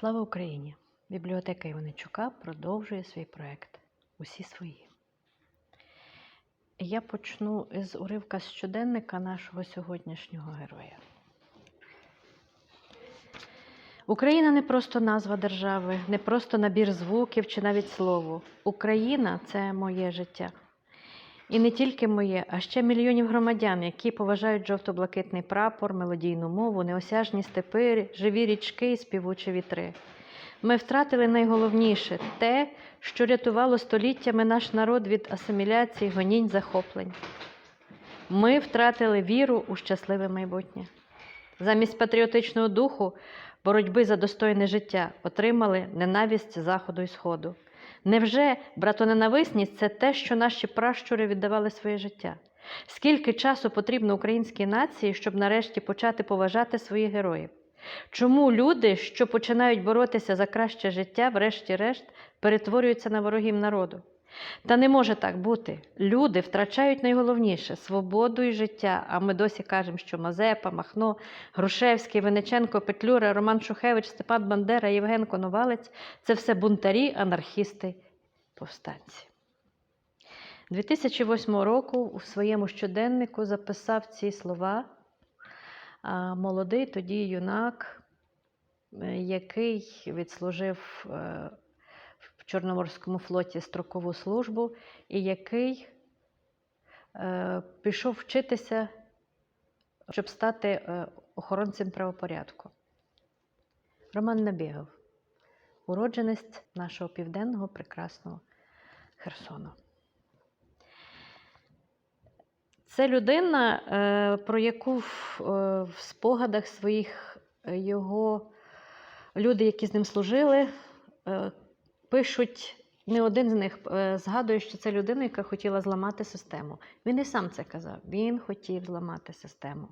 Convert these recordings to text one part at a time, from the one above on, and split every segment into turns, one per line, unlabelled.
Слава Україні! Бібліотека Іваничука продовжує свій проект Усі свої. Я почну із уривка з щоденника нашого сьогоднішнього героя. Україна не просто назва держави, не просто набір звуків чи навіть слово. Україна це моє життя. І не тільки моє, а ще мільйонів громадян, які поважають жовто-блакитний прапор, мелодійну мову, неосяжні степи, живі річки і співучі вітри. Ми втратили найголовніше те, що рятувало століттями наш народ від асиміляції, гонінь, захоплень. Ми втратили віру у щасливе майбутнє. Замість патріотичного духу, боротьби за достойне життя, отримали ненависть Заходу і Сходу. Невже братоненависність це те, що наші пращури віддавали своє життя? Скільки часу потрібно українській нації, щоб нарешті почати поважати своїх героїв? Чому люди, що починають боротися за краще життя, врешті-решт, перетворюються на ворогів народу? Та не може так бути. Люди втрачають найголовніше свободу і життя. А ми досі кажемо, що Мазепа, Махно, Грушевський, Вениченко, Петлюра, Роман Шухевич, Степан Бандера, Євген Коновалець це все бунтарі, анархісти, повстанці. 2008 року у своєму щоденнику записав ці слова молодий тоді юнак, е, який відслужив е, Чорноморському флоті строкову службу, і який е, пішов вчитися, щоб стати е, охоронцем правопорядку. Роман Набігав, уродженець нашого південного прекрасного Херсону. Це людина, е, про яку в, е, в спогадах своїх його люди, які з ним служили, е, пишуть, не один з них е, згадує, що це людина, яка хотіла зламати систему. Він і сам це казав. Він хотів зламати систему.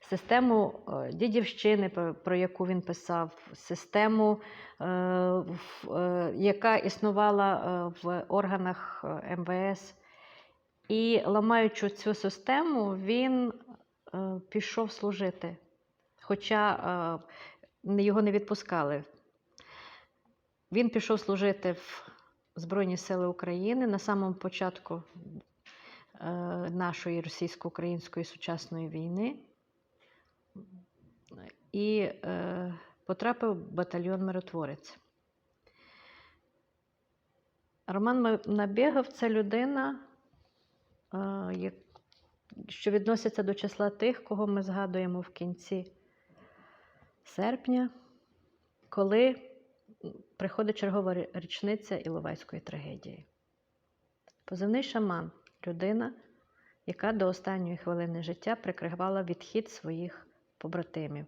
Систему е, дідівщини, про, яку він писав, систему, е, яка існувала в органах МВС. І ламаючи цю систему, він пішов служити, хоча його не відпускали. Він пішов служити в Збройні Сили України на самому початку е, нашої російсько-української сучасної війни і е, потрапив в батальйон миротворець. Роман Ма- Набєгов це людина, е, що відноситься до числа тих, кого ми згадуємо в кінці серпня, коли приходить чергова річниця Іловайської трагедії. Позивний шаман людина, яка до останньої хвилини життя прикривала відхід своїх побратимів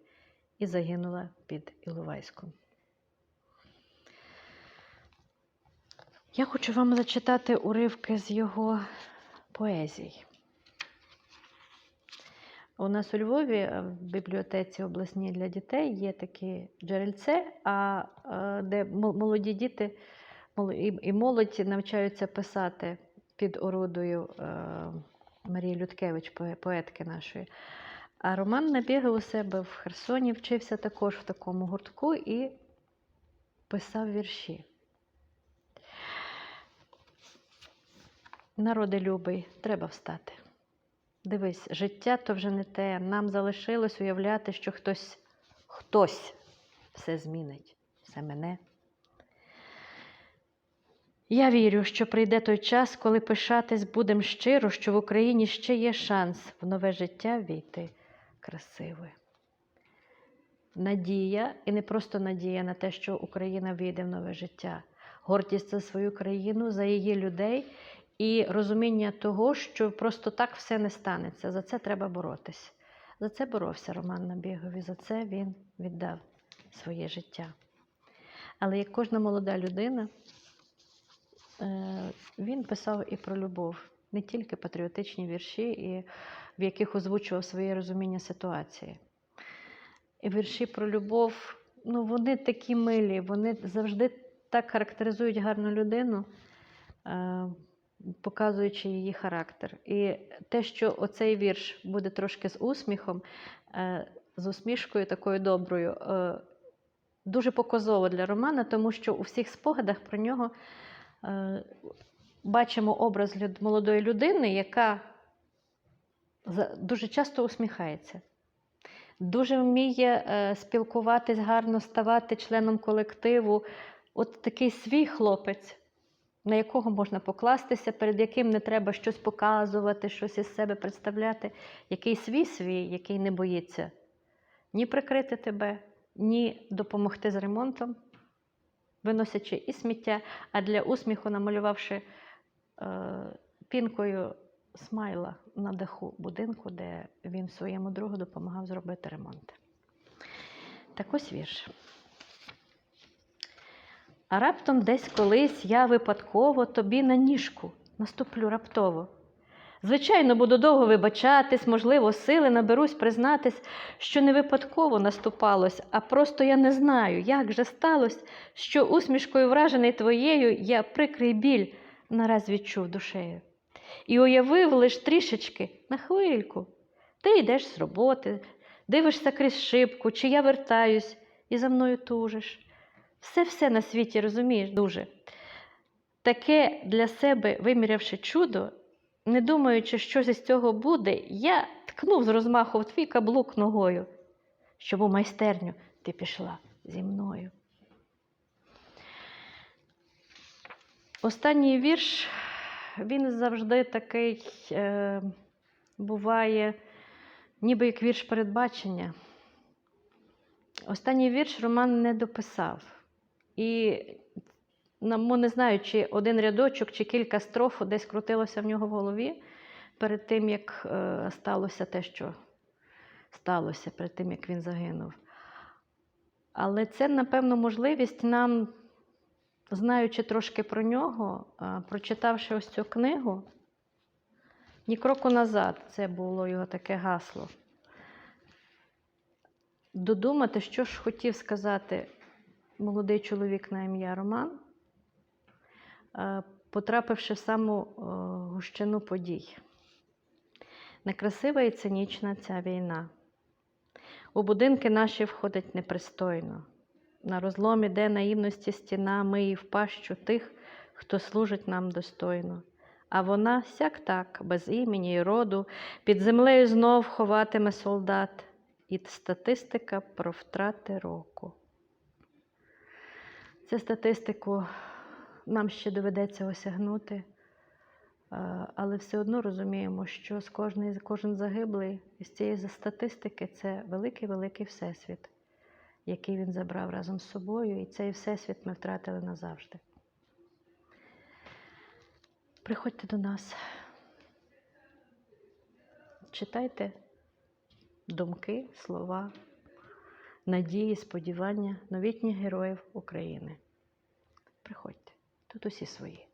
і загинула під Іловайськом. Я хочу вам зачитати уривки з його поезій. У нас у Львові е, в бібліотеці обласній для дітей є такі джерельце, а е, де молоді діти і молодь навчаються писати під орудою е, Марії Людкевич, поетки нашої. А Роман набігав у себе в Херсоні, вчився також в такому гуртку і писав вірші. Народи любий, треба встати. Дивись, життя то вже не те. Нам залишилось уявляти, що хтось, хтось все змінить, все мене. Я вірю, що прийде той час, коли пишатись будем щиро, що в Україні ще є шанс в нове життя війти красиве. Надія, і не просто надія на те, що Україна війде в нове життя, гордість за свою країну, за її людей і розуміння того, що просто так все не станеться. За це треба боротись. За це боровся Роман Набігов, і за це він віддав своє життя. Але як кожна молода людина, е, він писав і про любов, не тільки патріотичні вірші, і в яких озвучував своє розуміння ситуації. І вірші про любов, ну вони такі милі, вони завжди так характеризують гарну людину, е, показуючи її характер. І те, що оцей вірш буде трошки з усміхом, е, з усмішкою такою доброю, е, Дуже показово для Романа, тому що у всіх спогадах про нього е, бачимо образ молодої людини, яка дуже часто усміхається, дуже вміє спілкуватись гарно, ставати членом колективу. От такий свій хлопець, на якого можна покластися, перед яким не треба щось показувати, щось із себе представляти, який свій свій, який не боїться ні прикрити тебе, ні допомогти з ремонтом, виносячи і сміття, а для усміху намалювавши е, пінкою смайла на даху будинку, де він своєму другу допомагав зробити ремонт. Так ось вірш. А раптом десь колись я випадково тобі на ніжку наступлю раптово. Звичайно, буду довго вибачатись, можливо, сили наберусь признатись, що не випадково наступалось, а просто я не знаю, як же сталося, що усмішкою вражений твоєю я прикрий біль нараз відчув душею. І уявив лиш трішечки на хвильку. Ти йдеш з роботи, дивишся крізь шибку, чи я вертаюсь і за мною тужиш. Все-все на світі розумієш дуже. Таке для себе вимірявши чудо, не думаючи, що зі цього буде, я ткнув з розмаху в твій каблук ногою, щоб у майстерню ти пішла зі мною. Останній вірш, він завжди такий е, буває, ніби як вірш передбачення. Останній вірш Роман не дописав. І ну, не знаю, чи один рядочок, чи кілька строф десь крутилося в нього в голові перед тим, як е, сталося те, що сталося, перед тим, як він загинув. Але це, напевно, можливість нам, знаючи трошки про нього, е, прочитавши ось цю книгу, ні кроку назад, це було його таке гасло. Додумати, що ж хотів сказати молодий чоловік на ім'я Роман, е, потрапивши в саму е, гущину подій. Некрасива і цинічна ця війна. У будинки наші входить непристойно. На розломі, де наївності стіна, миє в пащу тих, хто служить нам достойно. А вона сяк так, без імені й роду, під землею знов ховатиме солдат, і статистика про втрати року. Цю статистику нам ще доведеться осягнути, е, але все одно розуміємо, що з кожний, кожен загиблий із цієї статистики це великий-великий всесвіт, який він забрав разом з собою, і цей всесвіт ми втратили назавжди. Приходьте до нас, читайте думки, слова, надії, сподівання новітніх героїв України. Приходьте, тут усі свої.